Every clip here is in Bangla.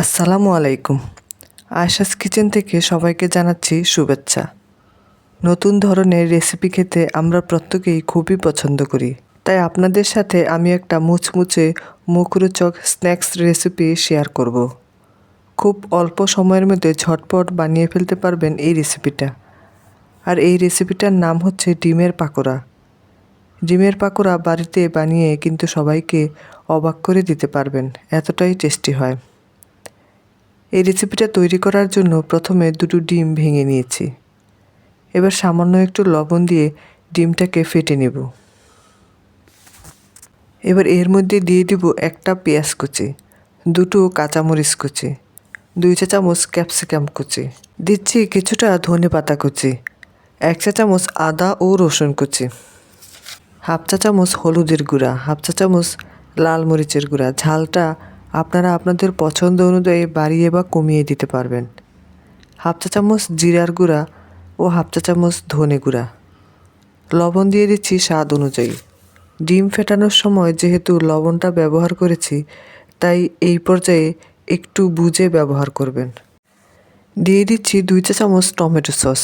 আসসালামু আলাইকুম। আশাস কিচেন থেকে সবাইকে জানাচ্ছি শুভেচ্ছা। নতুন ধরনের রেসিপি খেতে আমরা প্রত্যেকেই খুবই পছন্দ করি। তাই আপনাদের সাথে আমি একটা মুচমুচে মুখরোচক স্ন্যাক্স রেসিপি শেয়ার করব। খুব অল্প সময়ের মধ্যে ঝটপট বানিয়ে ফেলতে পারবেন এই রেসিপিটা। আর এই রেসিপিটার নাম হচ্ছে ডিমের পাকোড়া। ডিমের পাকোড়া বাড়িতে বানিয়ে কিন্তু সবাইকে অবাক করে দিতে পারবেন, এতটাই টেস্টি হয়। এই রেসিপিটা তৈরি করার জন্য প্রথমে দুটো ডিম ভেঙে নিয়েছি। এবার সামান্য একটু লবণ দিয়ে ডিমটাকে ফেটে নেব। এবার এর মধ্যে দিয়ে দিব একটা পেঁয়াজ কুচি, দুটো কাঁচামরিচ কুচি, দুই চা চামচ ক্যাপসিকাম কুচি, দিচ্ছি কিছুটা ধনে পাতা কুচি, এক চা চামচ আদা ও রসুন কুচি, হাফ চা চামচ হলুদের গুঁড়া, হাফ চা চামচ লাল মরিচের গুঁড়া, ঝালটা আপনারা আপনাদের পছন্দ অনুযায়ী বাড়িয়ে বা কমিয়ে দিতে পারবেন। হাফ চা চামচ জিরার গুঁড়া ও হাফ চা চামচ ধনে গুঁড়া। লবণ দিয়ে দিচ্ছি স্বাদ অনুযায়ী। ডিম ফেটানোর সময় যেহেতু লবণটা ব্যবহার করেছি, তাই এই পর্যায়ে একটু বুঝে ব্যবহার করবেন। দিয়ে দিচ্ছি দুই চা চামচ টমেটো সস।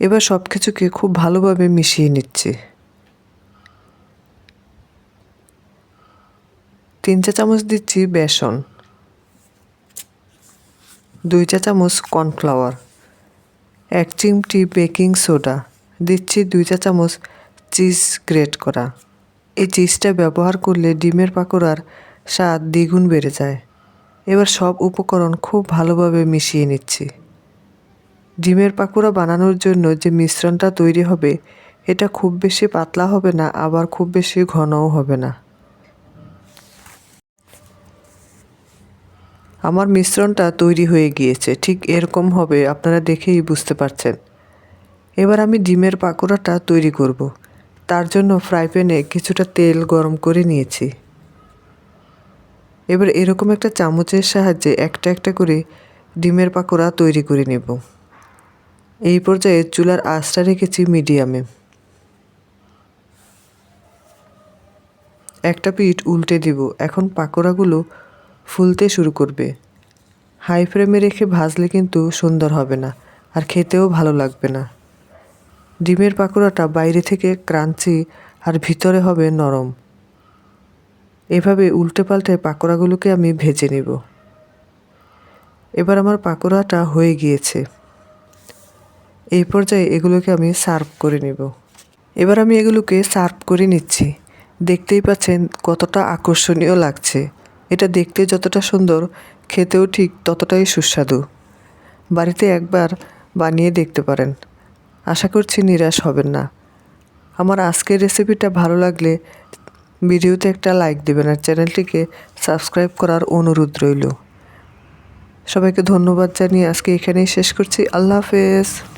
এবার সব কিছুকে খুব ভালোভাবে মিশিয়ে নিচ্ছি। তিন চা চামচ দিচ্ছি বেসন। দুই চা চামচ কর্নফ্লাওয়ার। এক চিমটি বেকিং সোডা। দিচ্ছি দুই চা চামচ চিজ গ্রেট করা। এই চিজটা ব্যবহার করলে ডিমের পাকোড়ার স্বাদ দ্বিগুণ বেড়ে যায়। এবার সব উপকরণ খুব ভালোভাবে মিশিয়ে নিচ্ছি। ডিমের পাকোড়া বানানোর জন্য যে মিশ্রণটা তৈরি হবে, এটা খুব বেশি পাতলা হবে না, আবার খুব বেশি ঘনও হবে না। আমার মিশ্রণটা তৈরি হয়ে গিয়েছে, ঠিক এরকম হবে, আপনারা দেখেই বুঝতে পারছেন। এবার আমি ডিমের পাকোড়াটা তৈরি করব। তার জন্য ফ্রাই প্যানে কিছুটা তেল গরম করে নিয়েছি। এবার এরকম একটা চামচের সাহায্যে একটা একটা করে ডিমের পাকোড়া তৈরি করে নেব। এই পর্যায়ে চুলার আঁচটা রেখেছি মিডিয়ামে। একটা পিঠ উল্টে দিব। এখন পাকোড়াগুলো ফুলতে শুরু করবে। হাই ফ্লেমে রেখে ভাজলে কিন্তু সুন্দর হবে না, আর খেতেও ভালো লাগবে না। ডিমের পাকোড়াটা বাইরে থেকে ক্রাঞ্চি আর ভিতরে হবে নরম। এভাবে উল্টে পাল্টে পাকোড়াগুলোকে আমি ভেজে নেব। এবার আমার পাকোড়াটা হয়ে গিয়েছে। এই পর্যায়ে এগুলোকে আমি সার্ভ করে নেব। এবার আমি এগুলোকে সার্ভ করে নিচ্ছি। দেখতেই পাচ্ছেন কতটা আকর্ষণীয় লাগছে। এটা দেখতে যতটা সুন্দর, খেতেও ঠিক ততটাই সুস্বাদু। বাড়িতে একবার বানিয়ে দেখতে পারেন। আশা করছি নিরাশ হবেন না। আমার আজকের রেসিপিটা ভালো লাগলে ভিডিওতে একটা লাইক দেবেন আর চ্যানেলটিকে সাবস্ক্রাইব করার অনুরোধ রইল। সবাইকে ধন্যবাদ জানিয়ে আজকে এখানেই শেষ করছি। আল্লাহ হাফেজ।